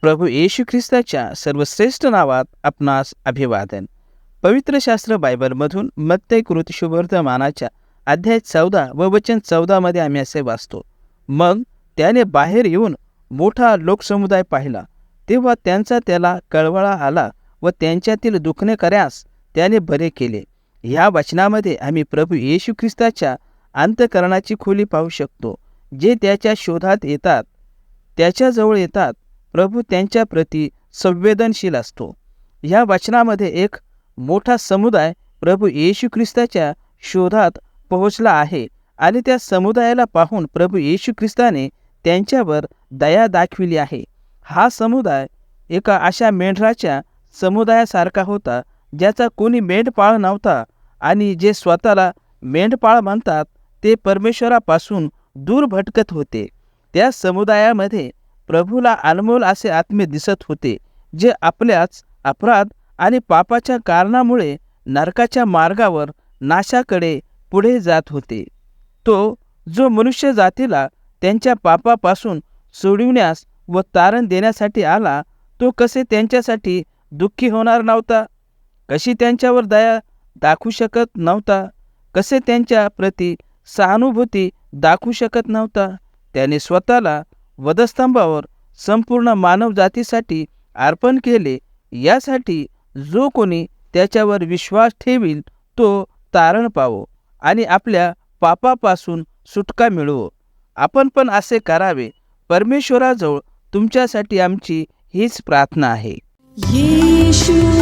प्रभू येशू ख्रिस्ताच्या सर्वश्रेष्ठ नावात आपणास अभिवादन. पवित्र शास्त्र बायबलमधून मत्ते कृती शुभवर्धमानाच्या अध्याय चौदा व वचन चौदामध्ये आम्ही असे वाचतो मग त्याने बाहेर येऊन मोठा लोकसमुदाय पाहिला. तेव्हा त्यांचा त्याला कळवळा आला व त्यांच्यातील दुखणे कर्यास त्याने बरे केले. ह्या वचनामध्ये आम्ही प्रभू येशू ख्रिस्ताच्या अंतकरणाची खोली पाहू शकतो जे त्याच्या शोधात येतात. त्याच्याजवळ येतात. प्रभू त्यांच्या प्रती संवेदनशील असतो. ह्या वचनामध्ये एक मोठा समुदाय प्रभू येशू ख्रिस्ताच्या शोधात पोहोचला आहे आणि त्या समुदायाला पाहून प्रभू येशू ख्रिस्ताने त्यांच्यावर दया दाखविली आहे. हा समुदाय एका अशा मेंढराच्या समुदायासारखा होता ज्याचा कोणी मेंढपाळ नव्हता आणि जे स्वतःला मेंढपाळ म्हणतात ते परमेश्वरापासून दूर भटकत होते. त्या समुदायामध्ये प्रभूला अनमोल असे आत्मे दिसत होते जे आपल्याच अपराध आणि पापाच्या कारणामुळे नरकाच्या मार्गावर नाशाकडे पुढे जात होते. तो जो मनुष्य जातीला त्यांच्या पापापासून सोडविण्यास व तारण देण्यासाठी आला तो कसे त्यांच्यासाठी दुःखी होणार नव्हता? कशी त्यांच्यावर दया दाखवू शकत नव्हता? कसे त्यांच्या प्रती सहानुभूती दाखवू शकत नव्हता. त्याने स्वतःला वधस्तंभावर संपूर्ण मानवजातीसाठी अर्पण केले. यासाठी जो कोणी त्याच्यावर विश्वास ठेवील तो तारण पावो आणि आपल्या पापापासून सुटका मिळवो. आपण पण असे करावे. परमेश्वराजवळ तुमच्यासाठी आमची हीच प्रार्थना आहे. येशू